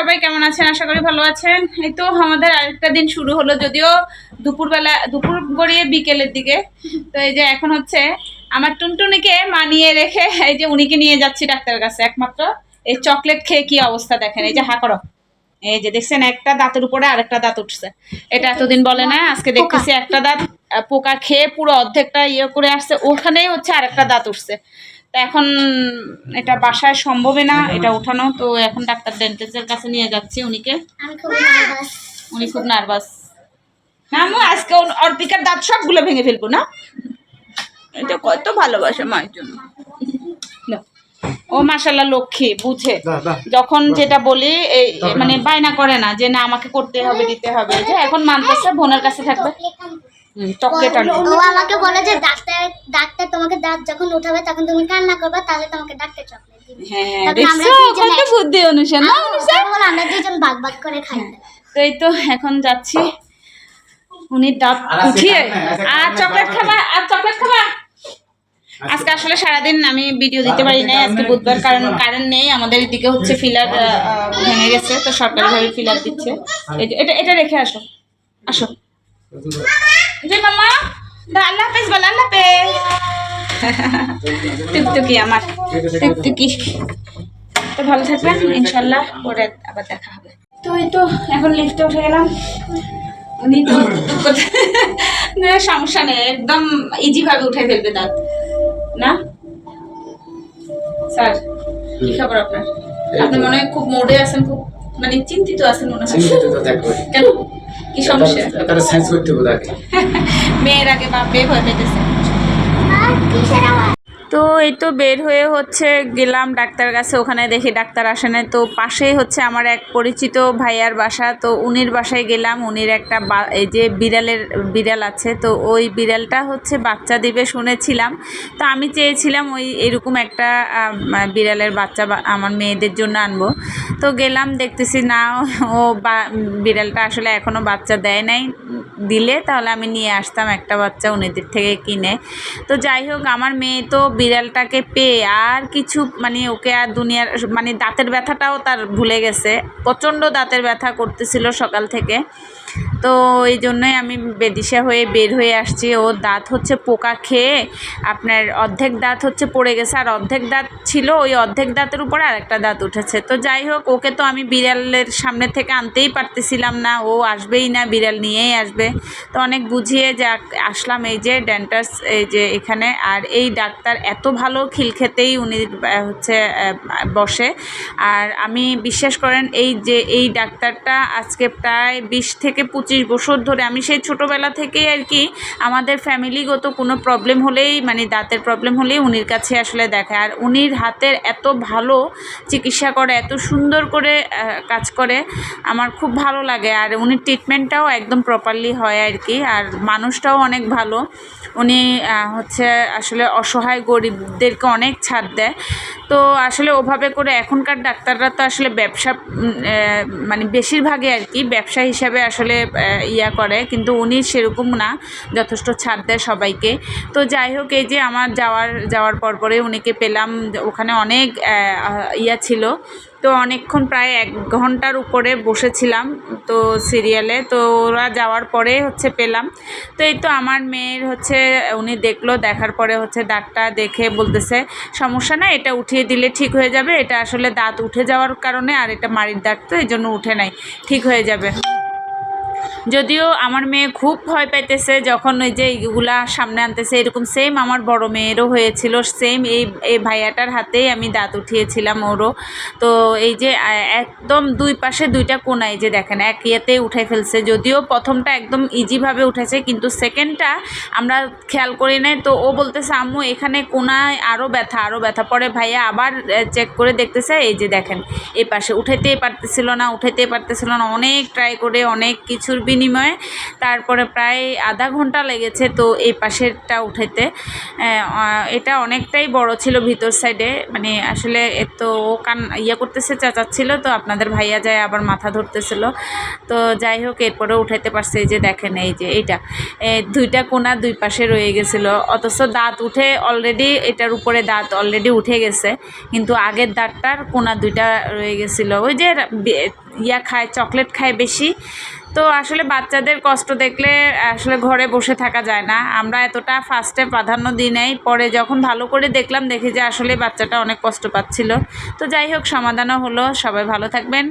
আছেন? আশা করি ভালো আছেন। এই তো আমাদের আরেকটা দিন শুরু হলো, যদিও দুপুরবেলা, দুপুর গড়িয়ে বিকেলের দিকে। তো এই যে এখন হচ্ছে আমার টুনটুনিকে মানিয়ে রেখে এই যে উনিকে নিয়ে যাচ্ছি ডাক্তারের কাছে। একমাত্র এই চকলেট খেয়ে কি অবস্থা দেখেন? এই যে হা এই যে দেখছেন, একটা দাঁতের উপরে আরেকটা দাঁত উঠছে। এটা এতদিন বলে না, আজকে দেখতেছি একটা দাঁত পোকা খেয়ে পুরো অর্ধেকটা ইয়ে করে আসছে। ওখানেই হচ্ছে আরেকটা দাঁত উঠছে। তা এখন এটা বাসায় সম্ভবই না এটা উঠানো। তো এখন ডাক্তার ডেন্টিস্টের কাছে নিয়ে যাচ্ছি উনিকে। আমি খুব নার্ভাস উনি খুব নার্ভাস না আমি আজকে ওর- অর্পিকার দাঁত সবগুলো ভেঙে ফেলব না? এটা কত ভালোবাসে মায়ের জন্য। নাও। ও মাসাল্লাহ লক্ষ্মী বুঝে। যখন যেটা বলি এই মানে বায়না করে না যে না আমাকে করতে হবে দিতে হবে। যে এখন মানতেছে বোনের কাছে থাকবে। ও আমাকে বলে যে ডাক্তার ডাক্তার তোমাকে দাঁত যখন উঠাবে তখন তুমি কান্না করবে তাহলে তোমাকে ডাক্তার চকলেট দিবে। হ্যাঁ তারপরে আমরা দেখছ দুইজনে কত বুদ্ধি অনুষা না অনুষা আমরা দুজন ভাগ ভাগ করে খাই। তো এই তো এখন যাচ্ছি। উনি দাঁত উঠিয়ে আর চকলেট খাবা আর চকলেট খাবা? আজকে আসলে সারাদিন আমি ভিডিও দিতে পারি নাই আজকে বুধবার কারণ কারেন্ট নেই আমাদের এদিকে হচ্ছে ফিলার ভেঙে গেছে তো সরকারিভাবে ফিলার দিচ্ছে। এটা এটা রেখে আসো। আসো। যে মামা দা আল্লাহ হাফেজ বল আল্লাহ হাফেজ টুকটুকি আমার টুকটুকি তো ভালো থাকবেন ইনশাল্লাহ পরে আবার দেখা হবে। তো এই তো এখন লিফটে উঠে গেলাম। উনি তো সমস্যা নেই। একদম ইজি ভাবে উঠে ফেলবে দাঁত। না? স্যার কি খবর আপনার? আপনি মনে হয় খুব মোডে আছেন খুব মানে চিন্তিত আছেন মনে হয়। কেন? কি সমস্যা? তারা সায়েন্স করতে হবে আগে মেয়ের আগে বাপ বের হয়ে পেতেছে। তো এই তো বের হয়ে হচ্ছে গেলাম ডাক্তার কাছে, ওখানে দেখি ডাক্তার আসে না তো পাশেই হচ্ছে আমার এক পরিচিত ভাইয়ার বাসা, তো উনির বাসায় গেলাম, উনির একটা এই যে বিড়ালের, বিড়াল আছে, তো ওই বিড়ালটা হচ্ছে বাচ্চা দিবে শুনেছিলাম। তো আমি চেয়েছিলাম ওই এরকম একটা বিড়ালের বাচ্চা আমার মেয়েদের জন্য আনব। তো গেলাম, দেখতেছি না, ও বিড়ালটা আসলে এখনও বাচ্চা দেয় নাই। দিলে তাহলে আমি নিয়ে আসতাম একটা বাচ্চা উনিদের থেকে কিনে। তো যাই হোক, আমার মেয়ে তো বিড়ালটাকে পেয়ে আর কিছু মানে ওকে আর দুনিয়ার মানে দাঁতের ব্যথাটাও তার ভুলে গেছে। প্রচণ্ড দাঁতের ব্যথা করতেছিল সকাল থেকে। তো এই জন্যই আমি বেদিশা হয়ে বের হয়ে আসছি। ও দাঁত হচ্ছে পোকা খেয়ে আপনার অর্ধেক দাঁত হচ্ছে পড়ে গেছে, আর অর্ধেক দাঁত ছিল, ওই অর্ধেক দাঁতের উপরে আরেকটা দাঁত উঠেছে। তো যাই হোক, ওকে তো আমি বিড়ালের সামনে থেকে আনতেই পারতেছিলাম না, ও আসবেই না, বিড়াল নিয়েই আসবে। তো অনেক বুঝিয়ে যা আসলাম এই যে ডেন্টাস এই যে এখানে, আর এই ডাক্তার এত ভালো খিলখেতেই উনি হচ্ছে বসে। আর আমি বিশ্বাস করেন, এই যে, এই ডাক্তারটা আজকে প্রায় বিশ থেকে পঁচিশ বছর ধরে আমি সেই ছোটোবেলা থেকেই আর কি আমাদের ফ্যামিলিগত কোনো প্রবলেম হলেই মানে দাঁতের প্রবলেম হলেই উনির কাছে আসলে দেখায়। আর উনির হাতের এত ভালো চিকিৎসা করে, এত সুন্দর করে কাজ করে, আমার খুব ভালো লাগে। আর উনির ট্রিটমেন্টটাও একদম প্রপারলি হয় আর কি। আর মানুষটাও অনেক ভালো। উনি হচ্ছে আসলে অসহায় গরিবদেরকে অনেক ছাড় দেয়। তো আসলে ওভাবে করে এখনকার ডাক্তাররা তো আসলে ব্যবসা মানে বেশিরভাগই আর কি ব্যবসা হিসাবে আসলে আহ, ইয়া করে কিন্তু উনি সেরকম না যথেষ্ট ছাড় দেয় সবাইকে। তো যাই হোক এই যে আমার যাওয়ার যাওয়ার পর পরে উনিকে পেলাম ওখানে অনেক ইয়া ছিল। তো অনেকক্ষণ প্রায় এক ঘণ্টার উপরে বসেছিলাম তো সিরিয়ালে। তো ওরা যাওয়ার পরে হচ্ছে পেলাম। তো এই তো আমার মেয়ের হচ্ছে উনি দেখল দেখার পরে হচ্ছে দাঁতটা দেখে বলতেছে সমস্যা না এটা উঠিয়ে দিলে ঠিক হয়ে যাবে। এটা আসলে দাঁত উঠে যাওয়ার কারণে আর এটা মাড়ির দাঁত তো এই জন্য উঠে নাই। ঠিক হয়ে যাবে। যদিও আমার মেয়ে খুব ভয় পাইতেছে, যখন ওই যে এইগুলা সামনে আনতেছে, এরকম সেম আমার বড় মেয়েরও হয়েছিল সেম এই এই ভাইয়াটার হাতেই আমি দাঁত উঠিয়েছিলাম ওরও। তো এই যে একদম দুই পাশে দুইটা কোনায় যে দেখেন, এক ইয়েতেই উঠে ফেলছে। যদিও প্রথমটা একদম ইজিভাবে উঠেছে, কিন্তু সেকেন্ডটা আমরা খেয়াল করি নাই। তো ও বলতেছে, আম্মু, এখানে কোনায় আরও ব্যথা আরও ব্যথা। পরে ভাইয়া আবার চেক করে দেখতেছে, এই যে দেখেন, এ পাশে উঠাইতেই পারতেছিল না, উঠাইতেই পারতেছিল না। অনেক ট্রাই করে, অনেক কিছুর বিনিময়ে। তারপরে প্রায় আধা ঘণ্টা লেগেছে তো এই পাশেরটা উঠাইতে। এটা অনেকটাই বড় ছিল ভিতর সাইডে। মানে আসলে এ তো ও কান ইয়ে করতেছে, চাচাচ্ছিল তো আপনাদের ভাইয়া যায় আবার মাথা ধরতেছিল। তো যাই হোক এরপরে উঠাইতে পারছে এই যে দেখেন এই যে এইটা। দুইটা কোনা দুই পাশে রয়ে গেছিল। অথচ দাঁত উঠে অলরেডি এটার উপরে দাঁত অলরেডি উঠে গেছে। কিন্তু আগের দাঁতটার কোনা দুইটা রয়ে গেছিল। ওই যে ইয়া খায়, চকলেট খায় বেশি। তো আসলে বাচ্চাদের কষ্ট দেখলে আসলে ঘরে বসে থাকা যায় না। আমরা এতটা ফার্স্টে প্রাধান্য দিই নাই। পরে যখন ভালো করে দেখলাম, দেখি যে আসলে বাচ্চাটা অনেক কষ্ট পাচ্ছিল। তো যাই হোক, সমাধানও হলো। সবাই ভালো থাকবেন।